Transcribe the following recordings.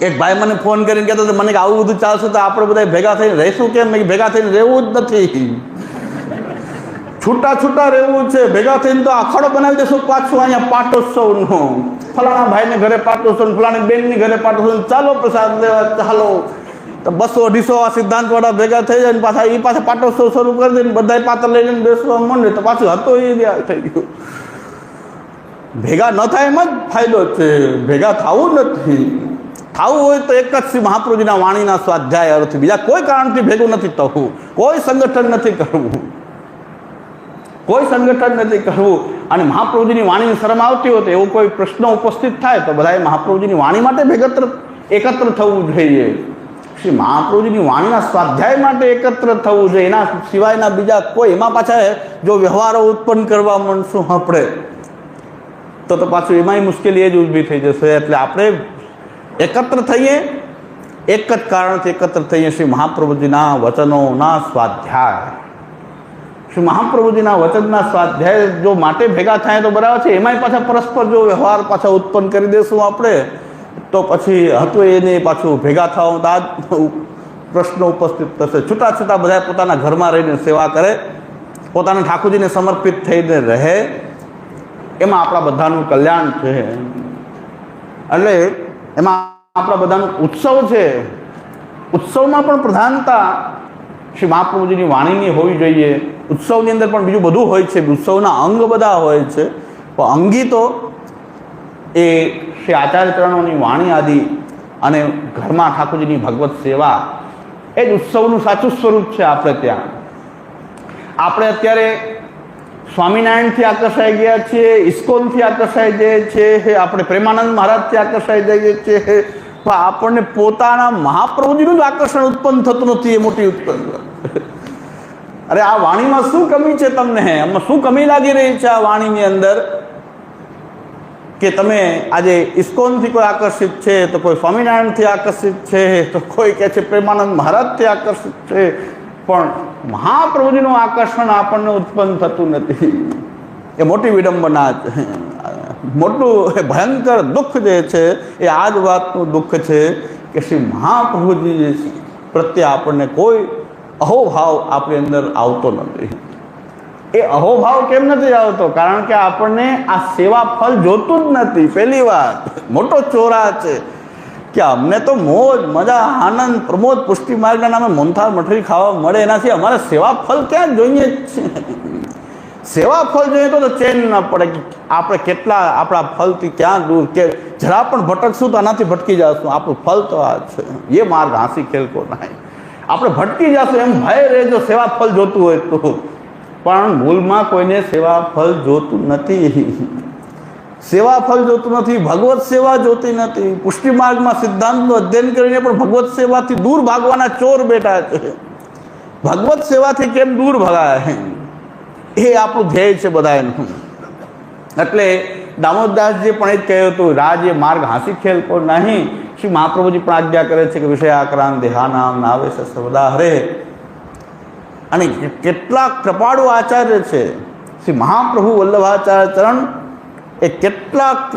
એક ભાઈ મને ફોન કરીને કહેતો હતો, મને કે આવું બધું ચાલશે તો આપણે બધા ભેગા થઈને રહીશું કેમ? મેં ભેગા થઈને રહેવું જ નથી. છૂટા છૂટા રહેવું છે, ભેગા થઈને તો આખાડો બનાવી દેશું પાછું અહીંયા પાટોત્સવનો. ફલાણા ભાઈને ઘરે પાટોત્સવ ફલાણી બેનની ઘરે પાટોત્સવ ચાલો પ્રસાદ લેવા, ચાલો. તો બસો અઢીસો આ સિદ્ધાંતવાળા ભેગા થઈ જાય પાછા એ પાછા પાટોત્સવ શરૂ કરી દે ને બધા પાત્ર લઈને બેસવા માંડે તો પાછું હતો એ થઈ ગયું. ભેગા ન થાય એમ જ ફાયદો છે. ભેગા થવું નથી. થવું હોય તો એક જ શ્રી મહાપ્રભુજીના વાણીના સ્વાધ્યાય અર્થ બીજા કોઈ કારણથી ભેગું નથી થવું. કોઈ સંગઠન નથી કરવું. કોઈ સંગઠન નથી કરવું. અને મહાપ્રભુજીની વાણીની શરમ આવતી હોય તો એવો કોઈ પ્રશ્ન ઉપસ્થિત થાય તો બધાએ મહાપ્રભુજીની વાણી માટે ભેગત્ર, એકત્ર થવું જોઈએ. શ્રી મહાપ્રભુજીની વાણીના સ્વાધ્યાય માટે એકત્ર થવું જોઈએ. એના સિવાયના બીજા કોઈ, એમાં પાછા જો વ્યવહારો ઉત્પન્ન કરવા માંડશું આપણે તો તો પાછું એમાંય મુશ્કેલી એ જ ઊભી થઈ જશે. એટલે આપણે એકત્ર થઈએ, એક જ કારણથી એકત્ર થઈએ, શ્રી મહાપ્રભુજીના વચનોના સ્વાધ્યાય. શ્રી મહાપ્રભુજીના વચનના સ્વાધ્યાય જો માટે ભેગા થાય તો બરાબર છે. એમાંય પાછા પરસ્પર જો વ્યવહાર પાછા ઉત્પન્ન કરી દેશું આપણે, તો પછી હતું એને પાછું ભેગા થવા, તો પ્રશ્નો ઉપસ્થિત થશે. છૂટા છૂટા બધા પોતાના ઘરમાં રહીને સેવા કરે, પોતાના ઠાકોરજીને સમર્પિત થઈને રહે. એમાં આપણા બધાનું કલ્યાણ છે. એટલે એમાં આપણા બધાનો ઉત્સવ છે. ઉત્સવમાં પણ પ્રધાનતા શ્રી મહાપ્રભુજીની વાણીની હોવી જોઈએ. ઉત્સવની અંદર પણ બીજું બધું હોય છે. ઉત્સવના અંગ બધા હોય છે. પણ અંગી તો એ શ્રી આચાર્યચરણોની વાણી આદિ અને ઘરમાં ઠાકોરજીની ભગવત સેવા એ જ ઉત્સવનું સાચું સ્વરૂપ છે આપણે ત્યાં. આપણે અત્યારે સ્વામિનારાયણથી આકર્ષાઈ ગયા છીએ, ઇસ્કોનથી આકર્ષાઈ જઈએ છીએ આપણે પ્રેમાનંદ મહારાજથી આકર્ષાઈ જઈએ છીએ પણ આપણને પોતાના મહાપ્રભુજીનું જ આકર્ષણ ઉત્પન્ન થતું નથી એ મોટી ઉત્પન્ન. અરે આ વાણીમાં શું કમી છે તમને? આમાં શું કમી લાગી રહી છે આ વાણીની અંદર? કે તમે આજે ઇસ્કોનથી કોઈ આકર્ષિત છે, તો કોઈ સ્વામિનારાયણથી આકર્ષિત છે, તો કોઈ કહે છે પ્રેમાનંદ મહારાજથી આકર્ષિત છે, પણ મહાપ્રભુજીનું આકર્ષણ આપણને ઉત્પન્ન થતું નથી. એ મોટી વિડંબના છે. મોટું ભયંકર દુઃખ જે છે, એ આ જ વાતનું દુઃખ છે કે શ્રી મહાપ્રભુજી જે છે, પ્રત્યે આપણને કોઈ અહોભાવ આપણી અંદર આવતો નથી. એ અહોભાવ કેમ નથી આવતો? કારણ કે આપણને આ સેવા ફળ જોતું જ નથી. પહેલી વાત, મોટો ચોરા છે કે અમને તો મોજ, મજા, આનંદ, પ્રમોદ, પુષ્ટિ માર્ગના નામે મોનથાળ મઠરી ખાવા મળે. એનાથી અમારે સેવા ફળ ક્યાં જોઈએ? જ છે સેવા ફળ જોઈએ તો તો ચેન ન પડે કે આપણે કેટલા આપણા ફલથી ક્યાં દૂર કે જરા પણ ભટકશું તો આનાથી ભટકી જશું. આપણું ફલ તો આ છે. એ માર્ગ હાંસી ખેલકો નહીં. આપણે ભટકી જશું એમ ભય રહે જો સેવા ફળ જોતું હોય તો. પણ મૂળમાં કોઈને સેવા ફળ જોતું નથી. સેવા ફળ જોતું નથી, ભગવત સેવા જોતી નથી. પુષ્ટિ માર્ગમાં સિદ્ધાંતનું અધ્યયન કરીને પણ ભગવત સેવાથી દૂર ભાગવાના ચોર બેઠા છે. ભગવત સેવાથી કેમ દૂર ભગાય? એ આપણું ધ્યેય છે બધાનું એટલે દામોદદાસજી પણ એ જ કહ્યું હતું, રાજ એ માર્ગ હાંસી ખેલ કો નહીં. શ્રી મહાપ્રભુજી પણ આજ્ઞા કરે છે કે વિષયાક્રાંત દેહાનામ નાવે છે સર્વદા હરે. અને કેટલાક કૃપાળુ આચાર્ય છે, શ્રી મહાપ્રભુ વલ્લભાચાર્ય ચરણ, એ કેટલાક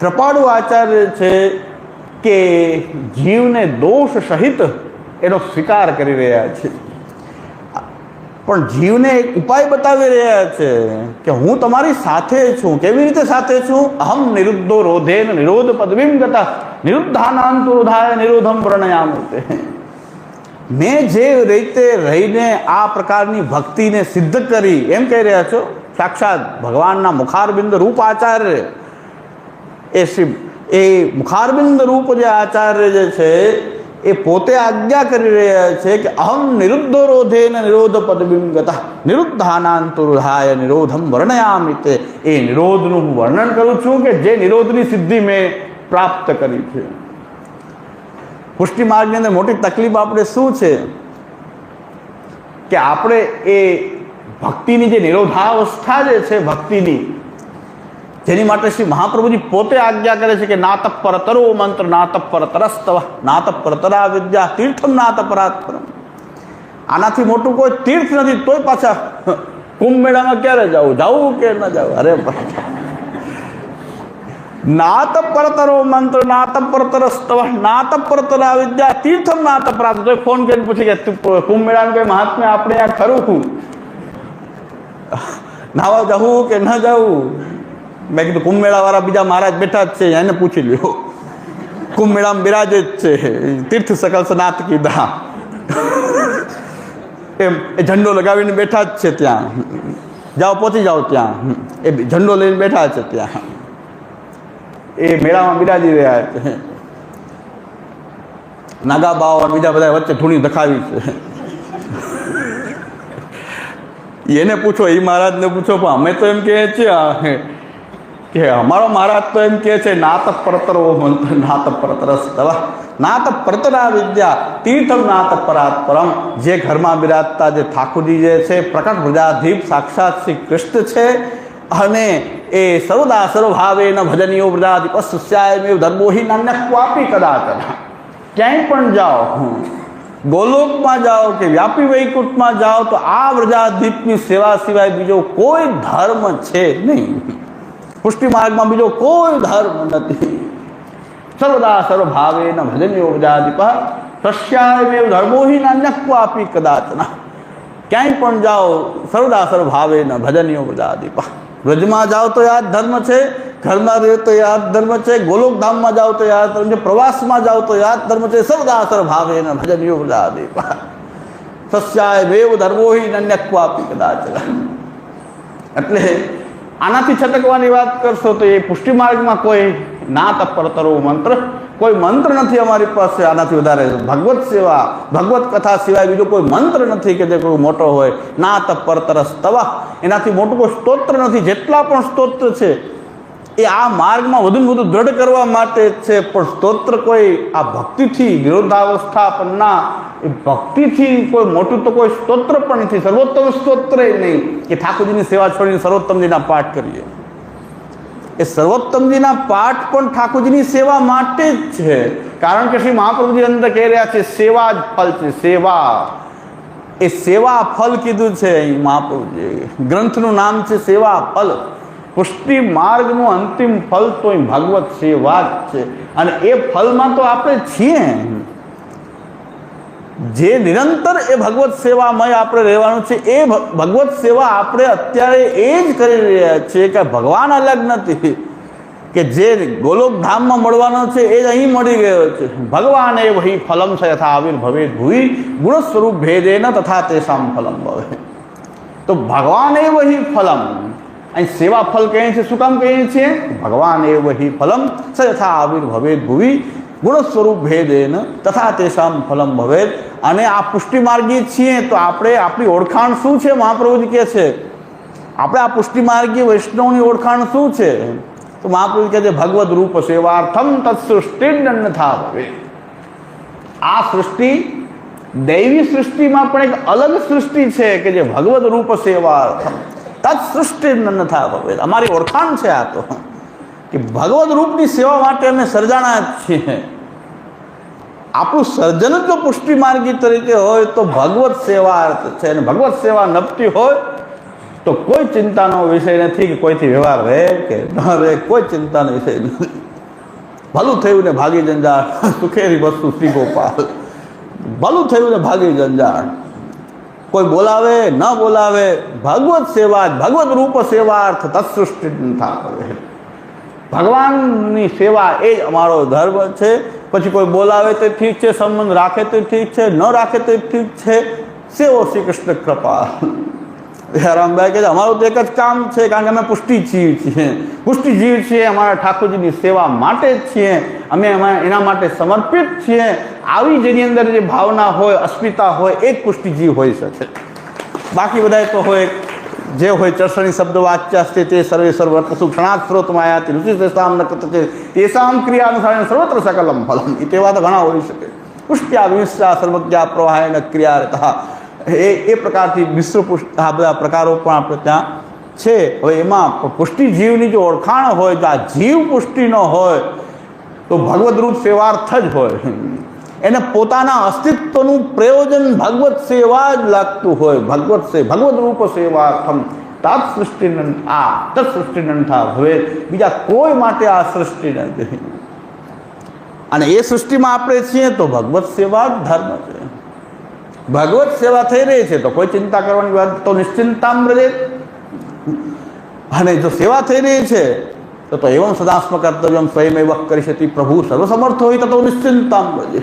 કૃપાળુ આચાર્ય છે કે જીવને દોષ સહિત એનો સ્વીકાર કરી રહ્યા છે. પણ જીવને એક ઉપાય બતાવી રહ્યા છે કે હું તમારી સાથે છું. કેવી રીતે સાથે છું? અહમ નિરુદ્ધો રોધેન નિરોધ પદવીમ ગતા. નિરુદ્ધાનાંતોધાય નિરોધમ વર્ણયામતે. મેં જે રીતે રહીને આ પ્રકારની ભક્તિને સિદ્ધ કરી, એમ કહી રહ્યા છો? સાક્ષાત ભગવાનના મુખારબિંદ રૂપ આચાર્ય. એ શ્રી, એ મુખારબિંદ રૂપ જે આચાર્ય જે છે એ પોતે આજ્ઞા કરી રહ્યા છે કે અહમ નિરુદ્ધો રોધેન નિરોધ પદબિંગત ગતા નિરુદ્ધાનાંતુરુધાય નિરોધમ વર્ણયામિ એ નિરોધનું હું વર્ણન કરું છું કે જે નિરોધની સિદ્ધિ મેં પ્રાપ્ત કરી છે. પુષ્ટિ માર્ગની અંદર મોટી તકલીફ આપણે શું છે? કે આપણે એ ભક્તિની જે નિરોધાવસ્થા જે છે, ભક્તિની જેની માટે શ્રી મહાપ્રભુજી પોતે આજ્ઞા કરે છે કે નાત પર તરો મંત્ર નાત પર તરસ્તવ નાત પર તરા વિદ્યા, તીર્થમ નાત પરાત્પરમ આનાથી મોટું કોઈ તીર્થ નથી, તોય પાછા કુંભ મેળામાં ક્યારે જવું જવું કે ન જવું અરે નાત પરતરો મંત્ર નાત પરતર સ્તવ નાત પરતરા વિદ્યા, તીર્થમ નાત પ્રાપ્ત તો ફોન કરીને પૂછી કે તું કુંભ મેળાનું કઈ મહાત્મ્ય આપણે આ ખરું? હું નાવા જવું કે ન જવું મેં કીધું, કુંભમેળાવાળા મેળા બીજા મહારાજ બેઠા જ છે. એને પૂછી લ્યો. કુંભ મેળામાં બિરાજે જ છે. તીર્થ સકલ સનાથ કીધા એમ, એ ઝંડો લગાવીને બેઠા જ છે ત્યાં. જાઓ, પહોંચી જાઓ ત્યાં. એ ઝંડો લઈને બેઠા છે ત્યાં. એ મેળામાં બિરાજી રહ્યા છે. નાગા બાવા અને બીજા બધા વચ્ચે ધૂણી દખાવી છે. એને પૂછો એ મહારાજને પૂછો, પણ અમે તો એમ કહે છીએ કે અમારો મહારાજ તો એમ કહે છે નાત પરતરો મંત્ર નાત પરતરસ દવા. નાત પરતરા વિદ્યા તીર્થમ નાત પરાત પરમ. જે ઘરમાં બિરાજતા જે ઠાકોરજી જે છે, પ્રકટ પ્રજાધીપ સાક્ષાત શ્રી કૃષ્ણ છે. અને એ સર્વદા સર્વભાવે ન ભજનીયો પ્રજાધિપ સુસ્યાય મેવ ધર્મોહી નાન્ય ક્વાપી કદાચન ક્યાંય પણ જાઓ ગોલોકમાં જાઓ કે વ્યાપી વૈકુંઠમાં જાઓ, તો આ વ્રજાધીપની સેવા સિવાય બીજો કોઈ ધર્મ છે નહીં. પુષ્ટિ માર્ગમાં બીજો કોઈ ધર્મ નથી. સર્વદા સર્વભાવે ન ભજન્યો વ્રજાધિપ તસ્યાયમેવ ધર્મો હિ નાન્યક્વાપી કદાચન ક્યાંય પણ જાઓ, સર્વદા સર્વભાવે ન ભજન્યો વ્રજાધિપ વ્રજમાં જાઓ તો યાદ ધર્મ છે, ઘરમાં રહે તો યાદ ધર્મ છે, ગોલોકધામમાં જાઓ તો યાદ ધર્મ છે, પ્રવાસમાં જાઓ તો યાદ ધર્મ છે, સર્વદા સર્વભાવે ન ભજન્યો સસ્યાય વેવ ધર્મો હિ નાન્યક્વાપી કદાચ એટલે આનાથી છટકવાની વાત કરશો તો એ પુષ્ટિ માર્ગમાં કોઈ ના તત્પરતરો મંત્ર, કોઈ મંત્ર નથી અમારી પાસે. આનાથી વધારે ભગવત સેવા, ભગવત કથા સિવાય બીજો કોઈ મંત્ર નથી કે જે કોઈ મોટો હોય. ના તપર તરસ તવા. એનાથી મોટું કોઈ સ્તોત્ર નથી. જેટલા પણ સ્તોત્ર છે એ આ માર્ગમાં વધુ ને વધુ દ્રઢ કરવા માટે જ છે. પણ સ્તોત્ર કોઈ આ ભક્તિથી વિરોધાવસ્થા પન્ના એ ભક્તિથી કોઈ મોટું તો કોઈ સ્તોત્ર પણ નથી. સર્વોત્તમ સ્તોત્ર નહીં કે ઠાકોરજીની સેવા છોડીને સર્વોત્તમજીના પાઠ કરીએ. એ સર્વોત્તમજીના પાઠ પણ ઠાકોરજીની સેવા માટે જ છે. કારણ કે શ્રી મહાપ્રભુજી અંદર કહી રહ્યા છે, સેવા જ ફલ છે, સેવા. એ સેવા ફલ કીધું છે મહાપ્રભુજી ગ્રંથનું નામ છે, સેવા ફલ પુષ્ટિ માર્ગનું અંતિમ ફલ તો એ ભાગવત છે જ છે. અને એ ફલમાં તો આપણે છીએ. જે નિરંતર એ ભગવત સેવામય આપણે રહેવાનું છે, એ ભગવત સેવા આપણે અત્યારે એ જ કરી રહ્યા છીએ કે ભગવાન અલગ નથી. કે જે ગોલોકધામમાં મળવાનો છે એ જ અહીં મળી ગયો છે. ભગવાન એ વહી ફલમ છે યથા આવિર્ભવે ભૂઈ ગુણ સ્વરૂપ ભેદે ન તથા તેસામ ફલમ ભવે. તો ભગવાન એ વહી ફલમ અહીં સેવા ફલ કહીએ છીએ શું કામ કહીએ છીએ ભગવાન એ વહી ફલમ સ યથા આવિર્ભવે ભુવી ગુણ સ્વરૂપ ભેદેન તથા તેસામ ફલમ ભવેદ. અને આ પુષ્ટિ માર્ગી છીએ તો આપણે આપણી ઓળખાણ શું છે? મહાપ્રભુજી કહે છે, આપણે આ પુષ્ટિ માર્ગી વૈષ્ણવની ઓળખાણ શું છે? તો મહાપ્રભુ કહે છે, ભગવદ રૂપ સેવાર્થમ તત્સૃષ્ટિ થા ભવે. આ સૃષ્ટિ દૈવી સૃષ્ટિમાં પણ એક અલગ સૃષ્ટિ છે કે જે ભગવદ રૂપ સેવા તત્ સૃષ્ટિ ભવેદ અમારી ઓળખાણ છે આ તો. કે ભગવદ રૂપની સેવા માટે અમે સર્જાણા જ છીએ. આપણું સર્જન જો પુષ્ટિ માર્ગી તરીકે હોય તો ભગવત સેવા અર્થ છે. અને ભગવત સેવા નપતી હોય તો કોઈ ચિંતાનો વિષય નથી કે કોઈથી વ્યવહાર રહે કે ન રહે. કોઈ ચિંતાનો વિષય નથી. ભલું થયું ને ભાગી જંજાળ. સુખેરી વસ્તુ શ્રી ગોપાલ. ભલું થયું ને ભાગી જંજાળ. કોઈ બોલાવે, ન બોલાવે, ભગવત સેવા, ભગવત રૂપ સેવાર્થ તત્સૃષ્ટિ ભગવાનની સેવા એ જ અમારો ધર્મ છે. પછી કોઈ બોલાવે તો ઠીક છે, સંબંધ રાખે તો ઠીક છે, ન રાખે તો ઠીક છે. સેવો શ્રી કૃષ્ણ કૃપા. રામભાઈ છે અમારું તો એક જ કામ છે, કારણ કે અમે પુષ્ટિજીવ છીએ. પુષ્ટિજીવ છીએ, અમારા ઠાકોરજીની સેવા માટે જ છીએ, અમે એના માટે સમર્પિત છીએ. આવી જેની અંદર જે ભાવના હોય, અસ્મિતા હોય, એ જ પુષ્ટિજીવ હોઈ શકે. બાકી બધાય તો હોય, જે હોય ચર્ષણી શબ્દ વાચ્યાસ્તે તે સર્વે સર્વત્ર સુક્ષણાત સ્ત્રોતમાયાતિ રુચિ તેસામ ન કૃત છે તેસામ ક્રિયાનુસારેણ સર્વત્ર સકલમ ફલમ. એ તેવા તો ઘણા હોઈ શકે. પુષ્ટ્યા વિશ્વા સર્વજ્ઞા પ્રવાહ ક્રિયા રહેતા એ એ પ્રકારથી મિશ્ર પુષ્ટ, આ બધા પ્રકારો પણ આપણે ત્યાં છે. હવે એમાં પુષ્ટિ જીવની જો ઓળખાણ હોય, તો આ જીવ પુષ્ટિનો હોય, તો ભગવદરૂપ સેવાર્થ જ હોય. એને પોતાના અસ્તિત્વનું પ્રયોજન ભગવત સેવા જ લાગતું હોય. ભગવત સે, ભગવદ રૂપ સેવાર્થમ. તાત સૃષ્ટિ આ, તત સૃષ્ટિ નંઠા હવે બીજા કોઈ માટે આ સૃષ્ટિ નથી. અને એ સૃષ્ટિમાં આપણે છીએ તો ભગવત સેવા જ ધર્મ છે. ભગવત સેવા થઈ રહી છે તો કોઈ ચિંતા કરવાની વાત તો નિશ્ચિંતામ રહે અને જો સેવા થઈ રહી છે, તો તો એવમ સદાસ્મ કર્તવ્યમ સ્વયં કરી શકતી પ્રભુ સર્વસમર્થ હોય તો નિશ્ચિંતામ રહે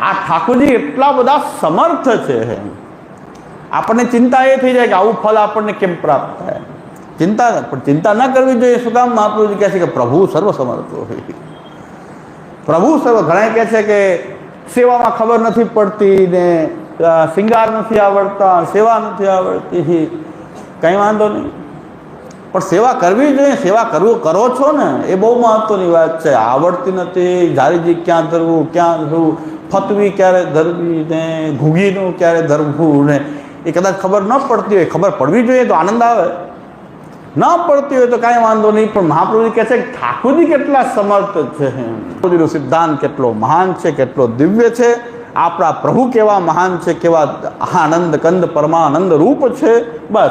આ ઠાકોરજી એટલા બધા સમર્થ છે આપણને ચિંતા એ થઈ જાય કે આવું ફળ આપણને કેમ પ્રાપ્ત થાય? ચિંતા પણ ચિંતા ન કરવી જોઈએ. શું કામ? મહાપ્રભુજી કહે છે કે પ્રભુ સર્વસમર્થ હોય. પ્રભુ સર્વ ઘણા કહે છે કે સેવામાં ખબર નથી પડતી ને શિંગાર નથી આવડતા, સેવા નથી આવડતી. કંઈ વાંધો નહીં. પણ સેવા કરવી જોઈએ, સેવા કરવું, કરો છો ને, એ બહુ મહત્વની વાત છે. આવડતી નથી ઝારીજી ક્યાં ધરવું ક્યાં ધરવું, ફતવી ક્યારે ધરવી ને ઘૂગીનું ક્યારે ધરવું ને, એ કદાચ ખબર ન પડતી હોય, ખબર પડવી જોઈએ તો આનંદ આવે. ન પડતી હોય તો કાંઈ વાંધો નહીં, પણ મહાપ્રભુજી કહે છે કે ઠાકોરજી કેટલા સમર્થ છે. ઠાકોરજીનો સિદ્ધાંત કેટલો મહાન છે, કેટલો દિવ્ય છે. આપણા પ્રભુ કેવા મહાન છે, કેવા આનંદ કંદ પરમાનંદ રૂપ છે. બસ.